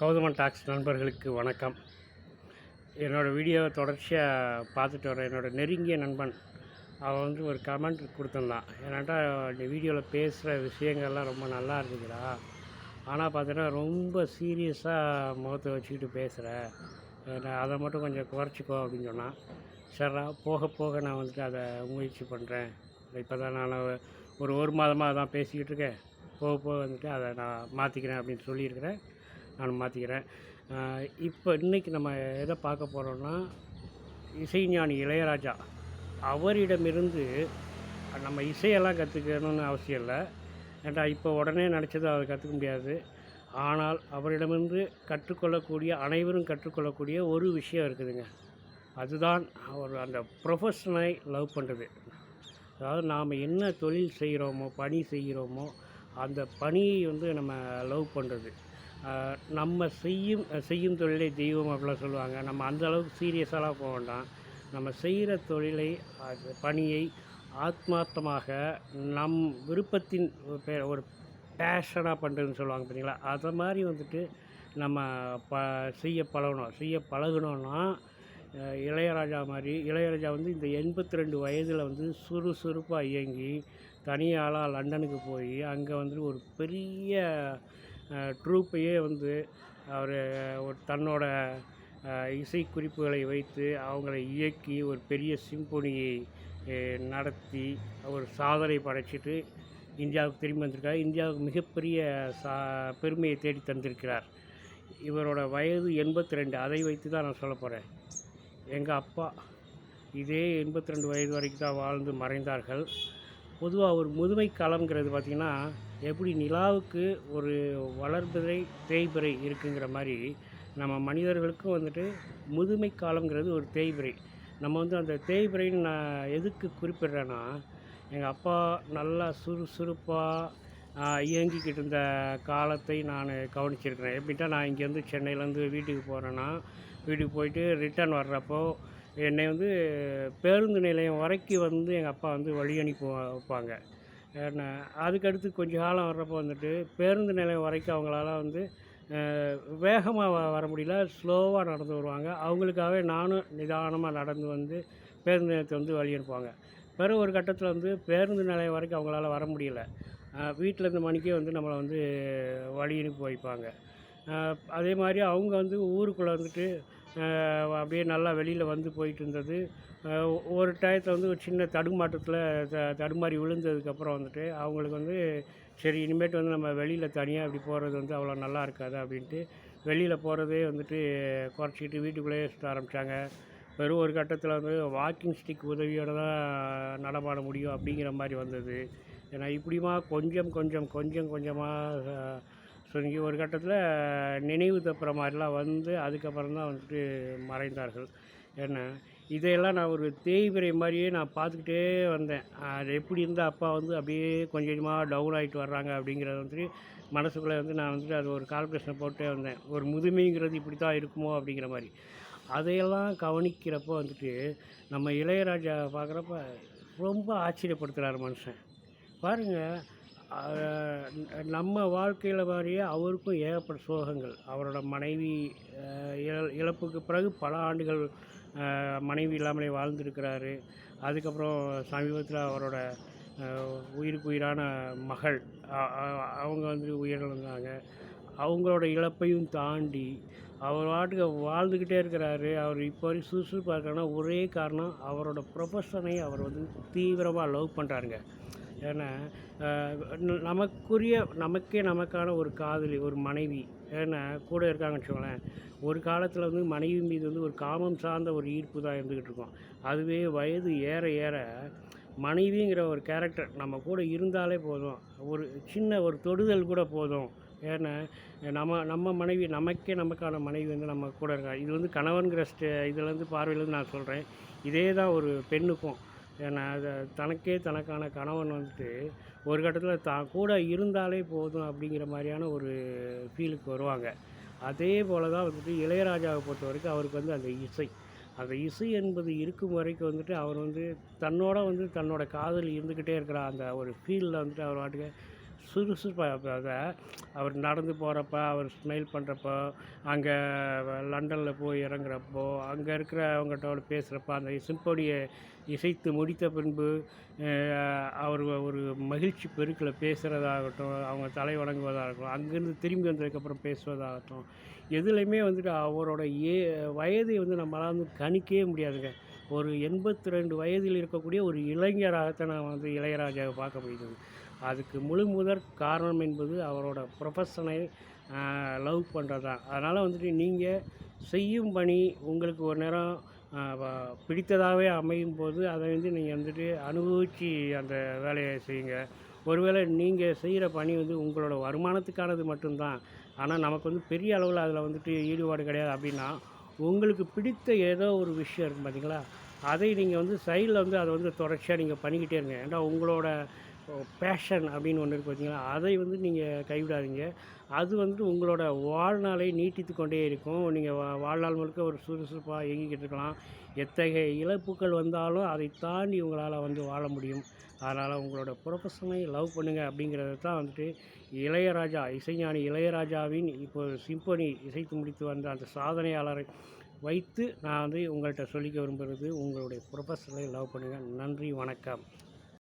Gowthaman tax நண்பர்களுக்கு வணக்கம். என்னோடய வீடியோவை தொடர்ச்சியாக பார்த்துட்டு வரேன் என்னோடய நெருங்கிய நண்பன் அவன் வந்து ஒரு கமெண்ட் கொடுத்துருந்தான். ஏன்னாட்டா நீ வீடியோவில் பேசுகிற விஷயங்கள்லாம் ரொம்ப நல்லா இருக்குதுடா ஆனால் பார்த்தீங்கன்னா ரொம்ப சீரியஸாக முகத்தை வச்சுக்கிட்டு பேசுகிற நான் அதை மட்டும் கொஞ்சம் குறைச்சிக்கோ அப்படின்னு சொன்னான். சரிடா போக போக நான் வந்துட்டு அதை முயற்சி பண்ணுறேன் இப்போ தான் நான் ஒரு ஒரு மாதமாக அதான் பேசிக்கிட்டு இருக்கேன். போக போக வந்துட்டு அதை நான் மாற்றிக்கிறேன் அப்படின்னு சொல்லியிருக்கிறேன். நான் மாற்றிக்கிறேன் இப்போ இன்றைக்கி நம்ம எதை பார்க்க போகிறோம்னா இசைஞானி இளையராஜா அவரிடமிருந்து நம்ம இசையெல்லாம் கற்றுக்கணும்னு அவசியம் இல்லை. ஏன்டா இப்போ உடனே நினச்சது அதை கற்றுக்க முடியாது. ஆனால் அவரிடமிருந்து கற்றுக்கொள்ளக்கூடிய அனைவரும் கற்றுக்கொள்ளக்கூடிய ஒரு விஷயம் இருக்குதுங்க. அதுதான் அவர் அந்த ப்ரொஃபஷனை லவ் பண்ணுறது அதாவது நாம் என்ன தொழில் செய்கிறோமோ பணி செய்கிறோமோ அந்த பணியை வந்து நம்ம லவ் பண்ணுறது நம்ம செய்யும் செய்யும் தொழிலை தெய்வம் அப்படிலாம் சொல்லுவாங்க. நம்ம அந்த அளவுக்கு சீரியஸாலாம் போக வேண்டாம். நம்ம செய்கிற தொழிலை அது பணியை ஆத்மார்த்தமாக நம் விருப்பத்தின் ஒரு பே- ஒரு பேஷனாக பண்ணுறதுன்னு சொல்லுவாங்க பார்த்தீங்களா? அதை மாதிரி வந்துட்டு நம்ம ப செய்ய பழகணும். செய்ய பழகணுன்னா இளையராஜா மாதிரி இளையராஜா வந்து இந்த எண்பத்தி ரெண்டு வயதில் வந்து சுறுசுறுப்பாக இயங்கி தனியாளாக லண்டனுக்கு போய் அங்கே வந்து ஒரு பெரிய ட்ரூப்பையே வந்து அவர் ஒரு தன்னோட இசைக்குறிப்புகளை வைத்து அவங்களை இயக்கி ஒரு பெரிய சிம்பொனியை நடத்தி ஒரு சாதனை படைச்சிட்டு இந்தியாவுக்கு திரும்பி வந்திருக்கார். இந்தியாவுக்கு மிகப்பெரிய சா பெருமையை தேடி தந்திருக்கிறார். இவரோட வயது எண்பத்தி ரெண்டு அதை வைத்து தான் நான் சொல்ல போகிறேன் எங்கள் அப்பா இதே எண்பத்தி ரெண்டு வயது வரைக்கும் தான் வாழ்ந்து மறைந்தார்கள். பொதுவாக ஒரு முதுமை காலம்ங்கிறது பார்த்திங்கன்னா எப்படி நிலாவுக்கு ஒரு வளர்பிறை தேய்பிறை இருக்குங்கிற மாதிரி நம்ம மனிதர்களுக்கும் வந்துட்டு முதுமை காலம்ங்கிறது ஒரு தேய்பிறை. நம்ம வந்து அந்த தேய்பிறைன்னு நான் எதுக்கு குறிப்பிடுறேன்னா எங்கள் அப்பா நல்லா சுறுசுறுப்பாக இயங்கிக்கிட்டு இருந்த காலத்தை நான் கவனிச்சிருக்கிறேன். எப்படின்ட்டா நான் இங்கேருந்து சென்னையிலேருந்து வீட்டுக்கு போகிறேன்னா வீட்டுக்கு போயிட்டு ரிட்டர்ன் வர்றப்போ என்னை வந்து பேருந்து நிலையம் வரைக்கும் வந்து எங்கள் அப்பா வந்து வழி அனுப்பி வைப்பாங்க. என்ன அதுக்கடுத்து கொஞ்ச காலம் வர்றப்போ வந்துட்டு பேருந்து நிலையம் வரைக்கும் அவங்களால வந்து வேகமாக வ வர முடியல. ஸ்லோவாக நடந்து வருவாங்க. அவங்களுக்காகவே நானும் நிதானமாக நடந்து வந்து பேருந்து நிலையத்தை வந்து வழி அனுப்புவாங்க. பிறகு ஒரு கட்டத்தில் வந்து பேருந்து நிலையம் வரைக்கும் அவங்களால வர முடியல. வீட்டில் இருந்து மணிக்கே வந்து நம்மளை வந்து வழி அனுப்பி வைப்பாங்க. அதே மாதிரி அவங்க வந்து ஊருக்குள்ளே வந்துட்டு அப்படியே நல்லா வெளியில் வந்து போயிட்டு இருந்தது ஒரு டயத்தில் வந்து ஒரு சின்ன தடுமாட்டத்தில் த தடுமாறி விழுந்ததுக்கப்புறம் வந்துட்டு அவங்களுக்கு வந்து சரி இனிமேட்டு வந்து நம்ம வெளியில் தனியாக இப்படி போகிறது வந்து அவ்வளோ நல்லா இருக்காது அப்படின்ட்டு வெளியில் போகிறதே வந்துட்டு குறைச்சிக்கிட்டு வீட்டுக்குள்ளேயே சுற்ற ஆரம்பித்தாங்க வெறும் ஒரு கட்டத்தில் வந்து வாக்கிங் ஸ்டிக் உதவியோடு தான் நடமாட முடியும் அப்படிங்கிற மாதிரி வந்தது. ஏன்னா இப்படிமா கொஞ்சம் கொஞ்சம் கொஞ்சம் கொஞ்சமாக ஸோ இங்கே ஒரு கட்டத்தில் நினைவு தப்புற மாதிரிலாம் வந்து அதுக்கப்புறம் தான் வந்துட்டு மறைந்தார்கள். ஏன்னா இதையெல்லாம் நான் ஒரு தேய்பிறை மாதிரியே நான் பார்த்துக்கிட்டே வந்தேன். அது எப்படி இருந்தால் அப்பா வந்து அப்படியே கொஞ்சம் கொஞ்சமாக டவுன் ஆகிட்டு வர்றாங்க அப்படிங்கிறத வந்துட்டு மனசுக்குள்ளே வந்து நான் வந்துட்டு அது ஒரு கால்குலேஷனை போட்டே வந்தேன். ஒரு முதுமைங்கிறது இப்படி தான் இருக்குமோ அப்படிங்கிற மாதிரி. அதையெல்லாம் கவனிக்கிறப்போ வந்துட்டு நம்ம இளையராஜா பார்க்குறப்ப ரொம்ப ஆச்சரியப்படுத்துகிறார் மனுஷன். பாருங்கள் நம்ம வாழ்க்கையில் மாதிரியே அவருக்கும் ஏகப்பட்ட சோகங்கள். அவரோட மனைவி இழ- இழப்புக்கு பிறகு பல ஆண்டுகள் மனைவி இல்லாமலே வாழ்ந்திருக்கிறாரு. அதுக்கப்புறம் சமீபத்தில் அவரோட உயிருக்குயிரான மகள் அவங்க வந்து உயிரிழந்தாங்க. அவங்களோட இழப்பையும் தாண்டி அவர் வாட்டுக்கு வாழ்ந்துக்கிட்டே இருக்கிறாரு. அவர் இப்போ வரைக்கும் சுறுசுறுப்பாக இருக்காருன்னா ஒரே காரணம் அவரோட ப்ரொஃபஷனை அவர் வந்து தீவிரமாக லவ் பண்ணுறாருங்க ஏன்னா நமக்குரிய நமக்கே நமக்கான ஒரு காதலி ஒரு மனைவி. ஏன்னா கூட இருக்காங்கன்னு வச்சுக்கோங்களேன். ஒரு காலத்தில் வந்து மனைவி மீது வந்து ஒரு காமம் சார்ந்த ஒரு ஈர்ப்பு தான் இருந்துக்கிட்டு இருக்கும். அதுவே வயது ஏற ஏற மனைவிங்கிற ஒரு கேரக்டர் நம்ம கூட இருந்தாலே போதும். ஒரு சின்ன ஒரு தொடுதல் கூட போதும். ஏன்னா நம்ம நம்ம மனைவி நமக்கே நமக்கான மனைவி வந்து நம்ம கூட இருக்காங்க இது வந்து கணவன்கிற ஸ்டே இதுலேருந்து பார்வையிலேருந்து நான் சொல்கிறேன் இதே தான் ஒரு பெண்ணுக்கும். ஏன்னா அது தனக்கே தனக்கான கணவன் வந்துட்டு ஒரு கட்டத்தில் தான் கூட இருந்தாலே போதும் அப்படிங்கிற மாதிரியான ஒரு ஃபீலுக்கு வருவாங்க. அதே போல் தான் வந்துட்டு இளையராஜாவை பொறுத்த வரைக்கும் அவருக்கு வந்து அந்த இசை. அந்த இசை என்பது இருக்கும் வரைக்கும் வந்துட்டு அவர் வந்து தன்னோட வந்து தன்னோட காதல் இருந்துக்கிட்டே இருக்கிற அந்த ஒரு ஃபீலில் வந்துட்டு அவர் வாட்டுக்கு சுறுசுறுப்பாக அவர் நடந்து போகிறப்ப அவர் ஸ்மைல் பண்ணுறப்போ அங்கே லண்டனில் போய் இறங்குறப்போ அங்கே இருக்கிற அவங்ககிட்ட பேசுகிறப்ப அந்த சிம்பொனியை இசைத்து முடித்த பின்பு அவர் ஒரு மகிழ்ச்சி பெருக்கில் பேசுகிறதாகட்டும் அவங்க தலை வணங்குவதாகட்டும் அங்கேருந்து திரும்பி வந்ததுக்கப்புறம் பேசுவதாகட்டும் எதுலேயுமே வந்துட்டு அவரோட ஏ வயதை வந்து நம்மளால் வந்து கணிக்கவே முடியாதுங்க. ஒரு எண்பத்தி ரெண்டு வயதில் இருக்கக்கூடிய ஒரு இளைஞராகத்தான் நான் வந்து இளையராஜாவை பார்க்க முடியுது அதுக்கு முழு முதற் காரணம் என்பது அவரோட ப்ரொஃபஷனை லவ் பண்ணுறது தான் அதனால் வந்துட்டு நீங்கள் செய்யும் பணி உங்களுக்கு ஒரு நேரம் பிடித்ததாகவே அமையும் போது அதை வந்து நீங்கள் வந்துட்டு அனுபவித்து அந்த வேலையை செய்யுங்க. ஒருவேளை நீங்கள் செய்கிற பணி வந்து உங்களோட வருமானத்துக்கானது மட்டும்தான். ஆனால் நமக்கு வந்து பெரிய அளவில் அதில் வந்துட்டு ஈடுபாடு கிடையாது அப்படின்னா உங்களுக்கு பிடித்த ஏதோ ஒரு விஷயம் இருக்கும் பார்த்தீங்களா அதை நீங்கள் வந்து சைடில் வந்து அதை வந்து தொடர்ச்சியாக நீங்கள் பண்ணிக்கிட்டே இருங்க. ஏன்னா உங்களோட பேஷன் அப்படின்னு ஒன்று இருக்குது பார்த்தீங்களா அதை வந்து நீங்கள் கைவிடாதீங்க. அது வந்து உங்களோட வாழ்நாளை நீட்டித்து கொண்டே இருக்கும். நீங்கள் வா வாழ்நாள் முழுக்க ஒரு சுறுசுறுப்பாக இயங்கிக்கிட்டு இருக்கலாம். எத்தகைய இழப்புகள் வந்தாலும் அதை தாண்டி உங்களால் வந்து வாழ முடியும். அதனால் உங்களோட ப்ரொஃபஷனை லவ் பண்ணுங்கள் அப்படிங்கிறது தான் வந்துட்டு இளையராஜா இசைஞானி இளையராஜாவின் இப்போ சிம்பொனி இசைத்து முடித்து வந்த அந்த சாதனையாளரை வைத்து நான் வந்து உங்கள்கிட்ட சொல்லிக்க விரும்புகிறது உங்களுடைய ப்ரொஃபஷனை லவ் பண்ணுங்கள் நன்றி வணக்கம்.